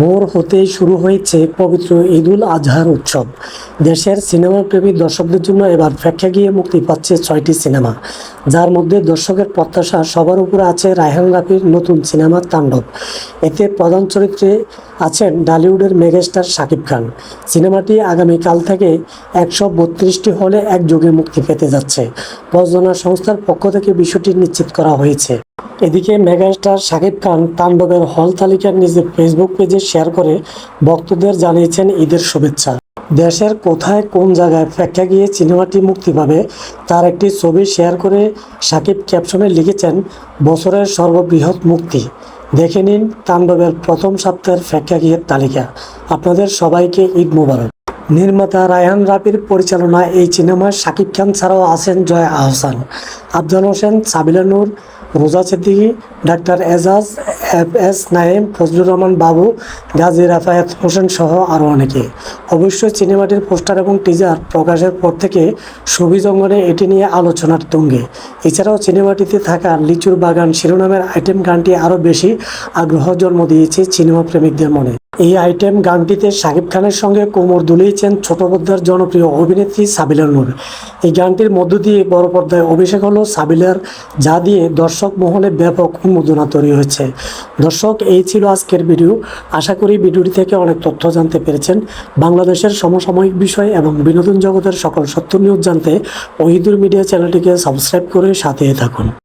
ভোর হতেই শুরু হয়েছে পবিত্র ঈদুল আজহার উৎসব। দেশের সিনেমা প্রেমী দর্শকদের জন্য এবার প্রেক্ষাগৃহে মুক্তি পাচ্ছে ছয়টি সিনেমা। যার মধ্যে দর্শকের প্রত্যাশা সবার উপরে আছে রায়হান রাফির নতুন সিনেমা তাণ্ডব। এতে প্রধান চরিত্রে আছেন ডালিউডের মেগাস্টার শাকিব খান। সিনেমাটি আগামীকাল থেকে একশো বত্রিশটি হলে একযোগে মুক্তি পেতে যাচ্ছে। প্রযোজনা সংস্থার পক্ষ থেকে বিষয়টি নিশ্চিত করা হয়েছে। এদিকে মেগাস্টার শাকিব খান তাণ্ডবের হল তালিকা নিজের ফেসবুক পেজে শেয়ার করে ভক্তদের জানিয়েছেন ঈদের শুভেচ্ছা। দেশের কোথায় কোন জায়গায় প্রেক্ষাগৃহে সিনেমাটি মুক্তি পাবে, তার একটি ছবি শেয়ার করে শাকিব ক্যাপশনে লিখেছেন, বছরের সর্ববৃহৎ মুক্তি। দেখে নিন তাণ্ডবের প্রথম সপ্তাহের প্রেক্ষাগৃহের তালিকা। আপনাদের সবাইকে ঈদ মোবারক। নির্মাতা রায়হান রাফির পরিচালনায় এই সিনেমায় শাকিব খান ছাড়াও আছেন জয় Ahsan, Afzal Hossain, Sabila Nur, Roza Siddiqui, doctor Ejaz F S Naim, Fazlur Rahman Babu, Gazi Rafayet Hossain সহ আরও অনেকে। অবশ্যই সিনেমাটির পোস্টার এবং টিজার প্রকাশের পর থেকে ছবি জঙ্গলে এটি নিয়ে আলোচনার তুঙ্গে। এছাড়াও সিনেমাটিতে থাকা লিচুর বাগান শিরোনামের আইটেম গানটি আরও বেশি আগ্রহ জন্ম দিয়েছে সিনেমা প্রেমিকদের মনে। এই আইটেম গানটিতে শাকিব খানের সঙ্গে কোমর দুলিয়েছেন ছোট পর্দার জনপ্রিয় অভিনেত্রী সাবিলা নূর। এই গানটির মধ্য দিয়ে বড় পর্দায় অভিষেক হলো সাবিলার, যা দিয়ে দর্শক মহলে ব্যাপক উন্মোদনা তৈরি হয়েছে। দর্শক, এই ছিল আজকের ভিডিও। আশা করি ভিডিওটি থেকে অনেক তথ্য জানতে পেরেছেন। বাংলাদেশের সমসাময়িক বিষয় এবং বিনোদন জগতের সকল সত্য নিউজ জানতে ওহিদুর মিডিয়া চ্যানেলটিকে সাবস্ক্রাইব করে সাথে থাকুন।